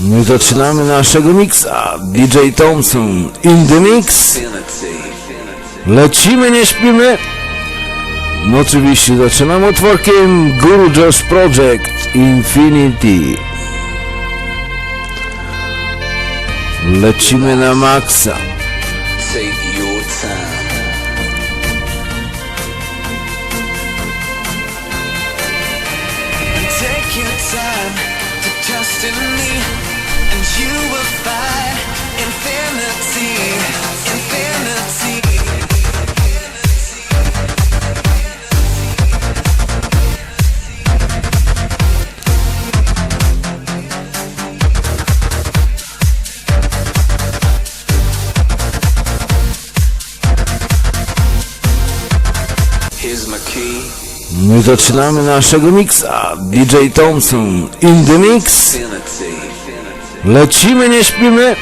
My zaczynamy naszego mixa. DJ Thompson in the mix. Lecimy, nie śpimy. No oczywiście zaczynamy utworkiem Guru Josh Project Infinity. Lecimy na maksa. Take your time to trust in me, zaczynamy naszego mixa. DJ Thompson in the mix. Lecimy, nie śpimy.